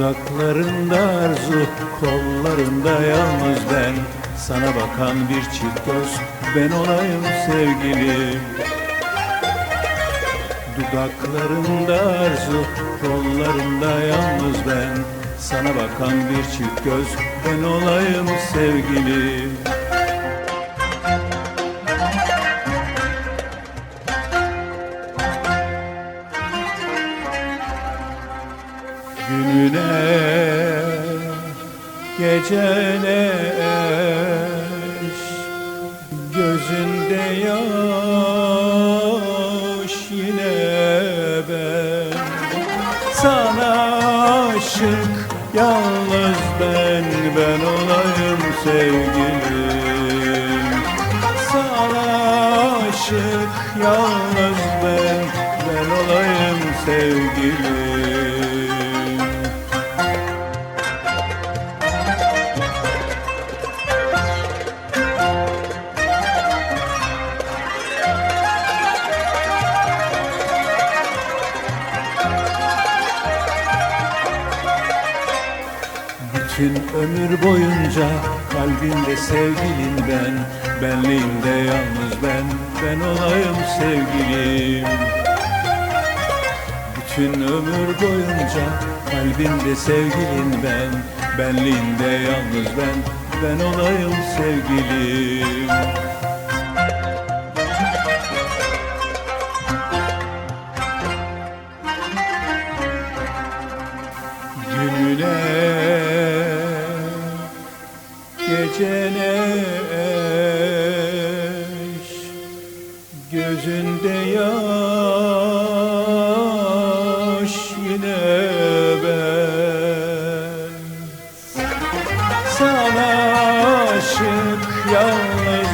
Dudaklarında arzu, kollarında yalnız ben. Sana bakan bir çift göz, ben olayım sevgilim Dudaklarında arzu, kollarında yalnız ben. Sana bakan bir çift göz, ben olayım sevgilim Gününe gecene eş. Gözünde yaş yine ben. Sana aşık yalnız ben Ben olayım sevgilim. Sana aşık yalnız ben Ben olayım sevgilim Bütün ömür boyunca kalbinde sevgilin ben Benliğimde yalnız ben, ben olayım sevgilim. Bütün ömür boyunca kalbinde sevgilin ben Benliğimde yalnız ben, ben olayım sevgilim gecene eş Gözünde yaş ben. Sana aşık yalnız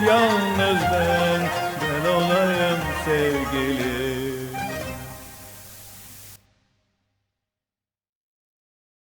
yalnızlık.